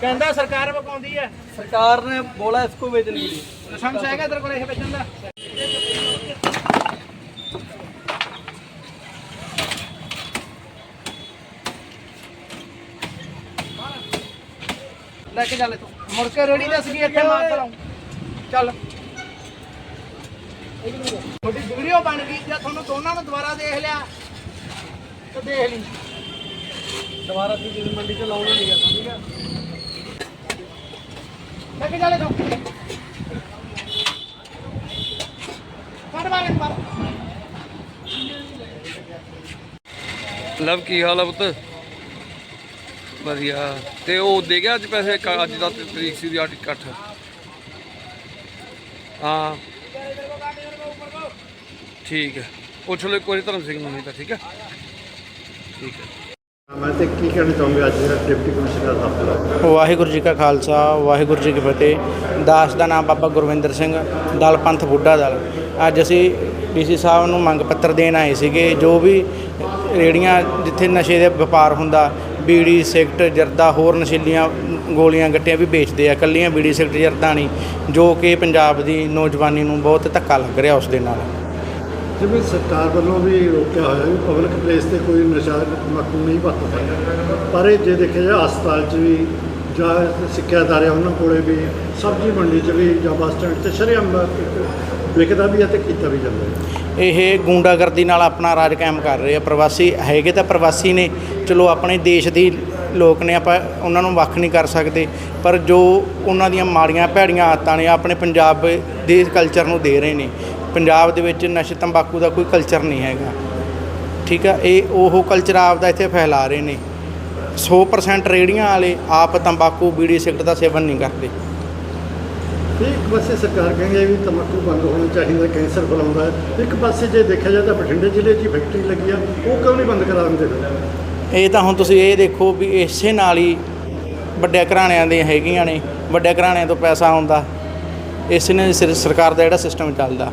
ਕਹਿੰਦਾ ਸਰਕਾਰ ਵਕਾਉਂਦੀ ਹੈ। ਸਰਕਾਰ ਨੇ ਬੋਲਾ ਇਸ ਕੋ ਵੇਚਣ ਲਈ। ਲਾਇਸੈਂਸ ਹੈਗਾ ਤੇਰੇ ਕੋਲ ਇਹ ਵੇਚਣ ਦਾ? ਲੈ ਕੇ ਚੱਲ ਤੂੰ ਮੁੜ ਕੇ ਰੋੜੀ ਦੱਸ ਗਈ ਇੱਥੇ ਮਾਰ ਕਰਾਂ ਚੱਲ। ਤੁਹਾਡੀ ਵੀਡੀਓ ਬਣ ਗਈ ਜੇ ਤੁਹਾਨੂੰ ਦੋਨਾਂ ਨੂੰ ਦੁਬਾਰਾ ਦੇਖ ਲਿਆ ਤੇ ਦੇਖ ਲਈ। ਦੁਬਾਰਾ ਤੁਸੀਂ ਜਿਸ ਮੰਡੀ 'ਚ ਲਾਉਣਾ ਨਹੀਂ ਆ ਸਮਝ ਗਿਆ ਲੱਗੇ ਜਾਲੇ ਦੋ ਫੜ ਮਾਰੇ ਫੜ। ਲਵ ਕੀ ਹਾਲ ਆ ਪੁੱਤ? ਵਧੀਆ। ਤੇ ਉਹ ਦੇ ਗਿਆ ਅੱਜ ਪੈਸੇ ਅੱਜ ਦਾ ਤਰੀਕ ਸੀ ਦੀ ਆਟ ਇਕੱਠ ਹਾਂ। ਠੀਕ ਹੈ। ਪੁੱਛ ਲਓ ਕੋਈ ਧਰਮ ਸਿੰਘ ਨੂੰ ਨਹੀਂ ਤਾਂ ਠੀਕ ਹੈ? ਠੀਕ ਹੈ। ਮੈਂ ਤੇ ਕੀ ਕਹਿਣਾ ਚਾਹੂੰਗਾ ਅੱਜ ਜਿਹੜਾ ਡਿਪਟੀ ਕਮਿਸ਼ਨਰ ਦਾ ਵਾਹਿਗੁਰੂ ਜੀ ਕਾ ਖਾਲਸਾ, ਵਾਹਿਗੁਰੂ ਜੀ ਕੀ ਫਤਿਹ। ਦਾਸ ਦਾ ਨਾਮ ਬਾਬਾ ਗੁਰਵਿੰਦਰ ਸਿੰਘ, ਦਲ ਪੰਥ ਬੁੱਢਾ ਦਲ। ਅੱਜ ਅਸੀਂ ਡੀਸੀ ਸਾਹਿਬ ਨੂੰ ਮੰਗ ਪੱਤਰ ਦੇਣ ਆਏ ਸੀਗੇ, ਜੋ ਵੀ ਰੇੜੀਆਂ ਜਿੱਥੇ ਨਸ਼ੇ ਦੇ ਵਪਾਰ ਹੁੰਦਾ, ਬੀੜੀ ਸਿਗਰਟ ਜਰਦਾ, ਹੋਰ ਨਸ਼ੀਲੀਆਂ ਗੋਲੀਆਂ, ਗੱਟੀਆਂ ਵੀ ਵੇਚਦੇ ਆ ਕੱਲੀਆਂ ਬੀੜੀ ਸਿਗਰਟ ਜਰਦਾ ਨਹੀਂ, ਜੋ ਕਿ ਪੰਜਾਬ ਦੀ ਨੌਜਵਾਨੀ ਨੂੰ ਬਹੁਤ ਧੱਕਾ ਲੱਗ ਰਿਹਾ ਉਸ ਦੇ ਨਾਲ। ਜਿਵੇਂ ਸਰਕਾਰ ਵੱਲੋਂ ਵੀ ਰੋਕਿਆ ਹੋਇਆ ਵੀ ਪਬਲਿਕ ਪਲੇਸ ਤੇ ਕੋਈ ਨਸ਼ਾ ਤੰਬਾਕੂ ਨਹੀਂ ਵਰਤਦਾ ਪਰ ਇਹ ਜੇ ਦੇਖਿਆ ਜਾਏ, ਹਸਪਤਾਲ 'ਚ ਵੀ ਜਾਂ ਸਿੱਖਿਆ ਅਦਾਰੇ ਉਹਨਾਂ ਕੋਲੇ ਵੀ ਸਬਜ਼ੀ ਮੰਡੀ 'ਚ ਵੀ ਜਾਂ ਬੱਸ ਸਟੈਂਡ ਤੇ ਸ਼ਰੇਆਮ ਵਿਕਦਾ ਵੀ ਹੈ ਤੇ ਕੀਤਾ ਵੀ ਜਾਂਦਾ ਹੈ। ਇਹ ਗੁੰਡਾਗਰਦੀ ਨਾਲ ਆਪਣਾ ਰਾਜ ਕਾਇਮ ਕਰ ਰਹੇ ਆ ਪ੍ਰਵਾਸੀ। ਹੈਗੇ ਤਾਂ ਪ੍ਰਵਾਸੀ ਨੇ। ਚਲੋ, ਆਪਣੇ ਦੇਸ਼ ਦੀ ਲੋਕ ਨੇ, ਆਪਾਂ ਉਹਨਾਂ ਨੂੰ ਵੱਖ ਨਹੀਂ ਕਰ ਸਕਦੇ। ਪਰ ਜੋ ਉਹਨਾਂ ਦੀਆਂ ਮਾੜੀਆਂ ਭੈੜੀਆਂ ਆਦਤਾਂ ਨੇ, ਆਪਣੇ ਪੰਜਾਬ ਦੇ ਕਲਚਰ ਨੂੰ ਦੇ ਰਹੇ ਨੇ। ਪੰਜਾਬ ਦੇ ਵਿੱਚ ਨਸ਼ੇ ਤੰਬਾਕੂ ਦਾ ਕੋਈ ਕਲਚਰ ਨਹੀਂ ਹੈਗਾ। ਠੀਕ ਆ? ਇਹ ਉਹ ਕਲਚਰ ਆਪਦਾ ਇੱਥੇ ਫੈਲਾ ਰਹੇ ਨੇ। 100% ਰੇੜੀਆਂ ਵਾਲੇ ਆਪ ਤੰਬਾਕੂ ਬੀੜੀ ਸਿਗਰਟ ਦਾ ਸੇਵਨ ਨਹੀਂ ਕਰਦੇ। ਇੱਕ ਪਾਸੇ ਸਰਕਾਰ ਕਹਿੰਦੀ ਵੀ ਤੰਬਾਕੂ ਬੰਦ ਹੋਣਾ ਚਾਹੀਦਾ ਕੈਂਸਰ ਫੈਲਾਉਂਦਾ ਹੈ। ਇੱਕ ਪਾਸੇ ਜੇ ਦੇਖਿਆ ਜਾਏ ਤਾਂ ਬਠਿੰਡੇ ਜ਼ਿਲ੍ਹੇ 'ਚ ਹੀ ਫੈਕਟਰੀ ਲੱਗੀ ਆ ਉਹ ਕਿਉਂ ਨਹੀਂ ਬੰਦ ਕਰਾ ਦਿੰਦੇ? ਇਹ ਤਾਂ ਹੁਣ ਤੁਸੀਂ ਇਹ ਦੇਖੋ ਵੀ ਇਸੇ ਨਾਲ ਹੀ ਵੱਡੇ ਘਰਾਣਿਆਂ ਦੇ ਹੈਗੀਆਂ ਨੇ। ਵੱਡੇ ਘਰਾਣਿਆਂ ਤੋਂ ਪੈਸਾ ਆਉਂਦਾ। ਇਸ ਨੇ ਸਿਰ- ਸਰਕਾਰ ਦਾ ਜਿਹੜਾ ਸਿਸਟਮ ਚੱਲਦਾ।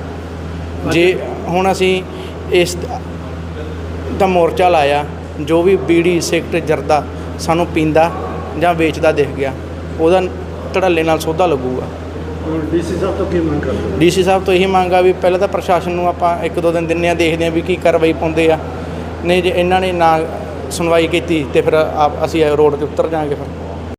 ਜੇ ਹੁਣ ਅਸੀਂ ਇਸ ਦਾ ਮੋਰਚਾ ਲਾਇਆ ਜੋ ਵੀ ਬੀੜੀ ਸਿਗਰਟ ਜਰਦਾ ਸਾਨੂੰ ਪੀਂਦਾ ਜਾਂ ਵੇਚਦਾ ਦਿਖ ਗਿਆ ਉਹਦਾ ਧੜੱਲੇ ਨਾਲ ਸੌਦਾ ਲੱਗੂਗਾ। ਡੀਸੀ ਸਾਹਿਬ ਤੋਂ ਕੀ ਮੰਗ ਕਰਦੇ? ਡੀਸੀ ਸਾਹਿਬ ਤੋਂ ਇਹੀ ਮੰਗ ਆ ਵੀ ਪਹਿਲਾਂ ਤਾਂ ਪ੍ਰਸ਼ਾਸਨ ਨੂੰ ਆਪਾਂ ਇੱਕ ਦੋ ਦਿਨ ਦਿੰਨੇ ਆ ਦੇਖਦੇ ਆ ਵੀ ਕੀ ਕਾਰਵਾਈ ਪਾਉਂਦੇ ਆ। ਨਹੀਂ ਜੇ ਇਹਨਾਂ ਨੇ ਨਾ ਸੁਣਵਾਈ ਕੀਤੀ ਤੇ ਫਿਰ ਆਪ ਅਸੀਂ ਰੋਡ ਤੇ ਉਤਰ ਜਾਾਂਗੇ ਫਿਰ।